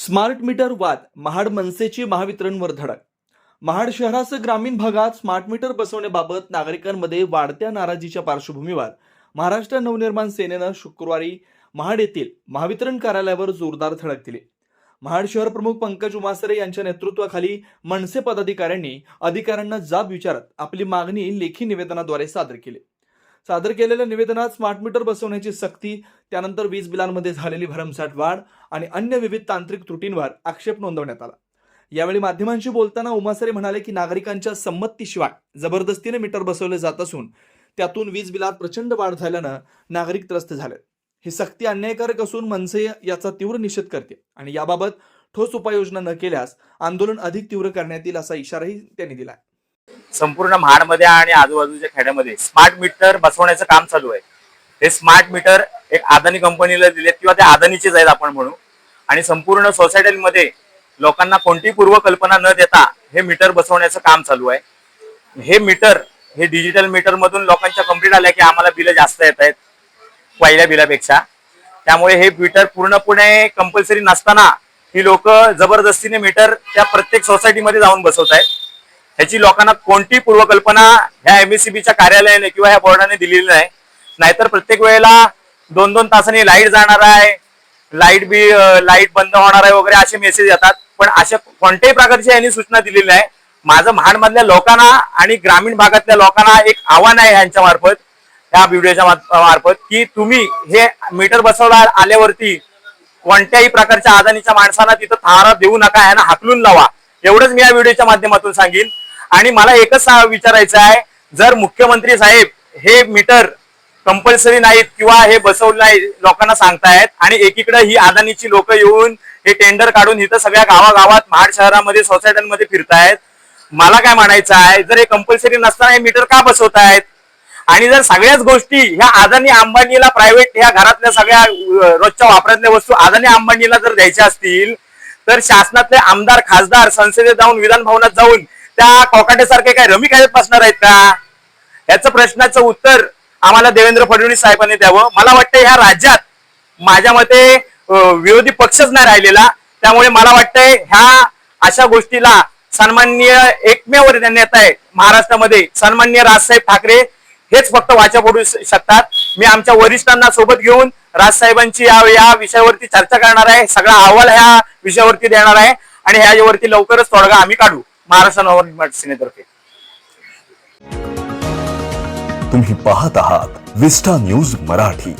Smart meter वाद महाड मनसेची महावितरणवर धडक. महाड शहरासह ग्रामीण भागात स्मार्ट मीटर बसवण्याबाबत नागरिकांमध्ये वाढत्या नाराजीच्या पार्श्वभूमीवर महाराष्ट्र नवनिर्माण सेनेनं शुक्रवारी महाड येथील महावितरण कार्यालयावर जोरदार धडक दिली. महाड शहर प्रमुख पंकज उमासरे यांच्या नेतृत्वाखाली मनसे पदाधिकाऱ्यांनी अधिकाऱ्यांना जाब विचारत आपली मागणी लेखी निवेदनाद्वारे सादर केली. सादर केलेल्या निवेदनात स्मार्ट मीटर बसवण्याची सक्ती त्यानंतर वीज बिलांमध्ये झालेली भरमसाठ वाढ आणि अन्य विविध तांत्रिक त्रुटींवर आक्षेप नोंदवण्यात आला. यावेळी माध्यमांशी बोलताना उमासरे म्हणाले की नागरिकांच्या संमतीशिवाय जबरदस्तीने मीटर बसवले जात असून त्यातून वीज बिलात प्रचंड वाढ झाल्यानं नागरिक त्रस्त झाले ही सक्ती अन्यायकारक असून मनसे याचा तीव्र निषेध करते आणि याबाबत ठोस उपाययोजना न केल्यास आंदोलन अधिक तीव्र करण्यात येईल असा इशाराही त्यांनी दिला आहे संपूर्ण महाडमध्ये आणि आजूबाजूच्या खेड्यामध्ये स्मार्ट मीटर बसवण्याचं काम चालू आहे. हे स्मार्ट मीटर एक अदानी कंपनीला दिलेत किंवा ते अदानीचेच आहेत आपण म्हणू. आणि संपूर्ण सोसायटीमध्ये लोकांना कोणती पूर्वकल्पना न देता हे मीटर बसवण्याचं काम चालू आहे. हे मीटर हे डिजिटल मीटर मधून लोकांच्या कंप्लीट आल्या की आम्हाला बिलं जास्त येत आहेत पहिल्या बिलापेक्षा. त्यामुळे हे मीटर पूर्णपणे कंपल्सरी नसताना ही लोक जबरदस्तीने मीटर त्या प्रत्येक सोसायटीमध्ये जाऊन बसवत आहेत ह्याची लोकांना कोणती पूर्वकल्पना ह्या एमएससीबीच्या कार्यालयाने किंवा ह्या बोर्डाने दिलेली नाही. नाहीतर प्रत्येक वेळेला दोन दोन तासांनी लाइट जाणार आहे लाइट बी लाइट बंद होणार आहे वगैरे असे मेसेज येतात. पण अशा कोणत्याही प्रकारची यांनी सूचना दिलेली नाही. माझं महाडमधल्या लोकांना आणि ग्रामीण भागातल्या लोकांना एक आव्हान आहे यांच्या मार्फत ह्या व्हिडिओच्या मार्फत की तुम्ही हे मीटर बसवला आल्यावरती कोणत्याही प्रकारच्या आदानीच्या माणसांना तिथं थारा देऊ नका यांना हाकलून लावा. एवढंच मी या व्हिडिओच्या माध्यमातून सांगेन. आणि मला एकच विचारायचं आहे जर मुख्यमंत्री साहेब हे मीटर कंपल्सरी नाहीत किंवा हे बसवलं नाही लोकांना सांगतायत आणि एकीकडे ही अदानीची लोक येऊन हे टेंडर काढून इथं सगळ्या गावागावात महाड शहरामध्ये सोसायट्यांमध्ये फिरतायत. मला काय म्हणायचं आहे जर हे कंपल्सरी नसताना हे मीटर का बसवतायत? आणि जर सगळ्याच गोष्टी ह्या अदानी अंबानीला प्रायव्हेट ह्या घरातल्या सगळ्या रोजच्या वापरातल्या वस्तू अदानी अंबानीला जर द्यायच्या असतील तर शासनातले आमदार खासदार संसदेत जाऊन विधान भवनात जाऊन त्या कोकाटेसारखे काय रमी कायदेत बसणार आहेत का? याचं प्रश्नाचं उत्तर आम्हाला देवेंद्र फडणवीस साहेबांनी द्यावं. मला वाटतं ह्या राज्यात माझ्या मते विरोधी पक्षच नाही राहिलेला. त्यामुळे मला वाटतंय ह्या अशा गोष्टीला सन्माननीय एकमेव नेता आहे महाराष्ट्रामध्ये सन्माननीय राजसाहेब ठाकरे. हेच फक्त वाचा फोडू शकतात. मी आमच्या वरिष्ठांना सोबत घेऊन राजसाहेबांची या या विषयावरती चर्चा करणार आहे. सगळा अहवाल ह्या विषयावरती देणार आहे. आणि ह्यावरती लवकरच तोडगा आम्ही काढू. महाराष्ट्र नवनिर्माण सेनेतर्फे. तुम्ही पाहत आहात विस्टा न्यूज मराठी.